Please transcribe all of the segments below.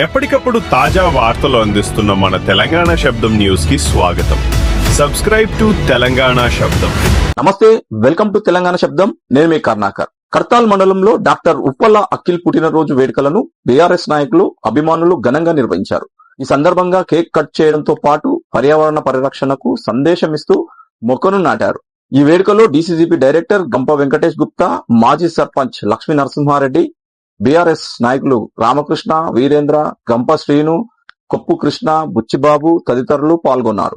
ఎప్పటికప్పుడు తాజా వార్తలు అందిస్తున్న మన తెలంగాణ శబ్దం న్యూస్కి స్వాగతం. సబ్స్క్రైబ్ టు తెలంగాణ శబ్దం. నమస్తే వెల్కమ్ టు తెలంగాణ శబ్దం. నేను మీ కర్ణాకర్. కర్తాల్ మండలంలో డాక్టర్ ఉప్పల్ల అఖిల్ పుట్టినరోజు వేడుకలను బీఆర్ఎస్ నాయకులు అభిమానులు ఘనంగా నిర్వహించారు. ఈ సందర్భంగా కేక్ కట్ చేయడంతో పాటు పర్యావరణ పరిరక్షణకు సందేశం ఇస్తూ మొక్కను నాటారు. ఈ వేడుకలో డీసీజీపీ డైరెక్టర్ గంప వెంకటేష్ గుప్తా మాజీ సర్పంచ్ లక్ష్మీ నరసింహారెడ్డి బీఆర్ఎస్ నాయకులు రామకృష్ణ వీరేంద్ర గంప శ్రీను కొప్పు కృష్ణ బుచ్చిబాబు తదితరులు పాల్గొన్నారు.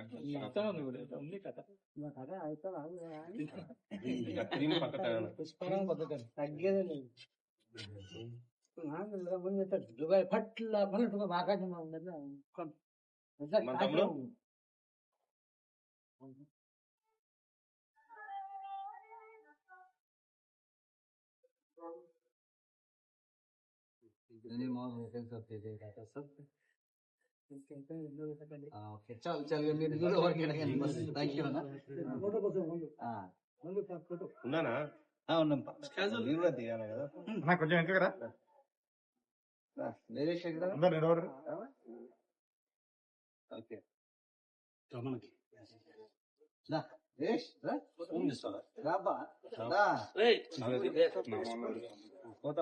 మొత్తం నువ్వు లేదు ఉంది కథ. కథ అయితే పుష్పరాలు తగ్గేదే లేదు. దుబాయ్ పట్ల పల్లెటూరు చాలు చాలు మీరు కూడా ఓకే థ్యాంక్ యూ ఉన్నానా? ఉన్నాం మీరు కూడా దిగాను కదా. నాకు కొంచెం వెనక కదా? నిరేష్ ఎక్కడ ఓకే. రమణకి నిరేష్ రాబా రా. పోతా.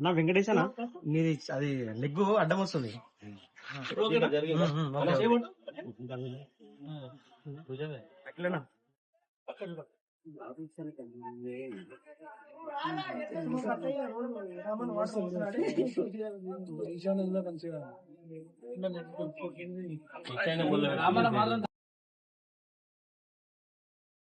నా వెంకటేశనా నీది అది లెగ్గు అడ్డం వస్తుంది అట్లేనా రామన మాత్రం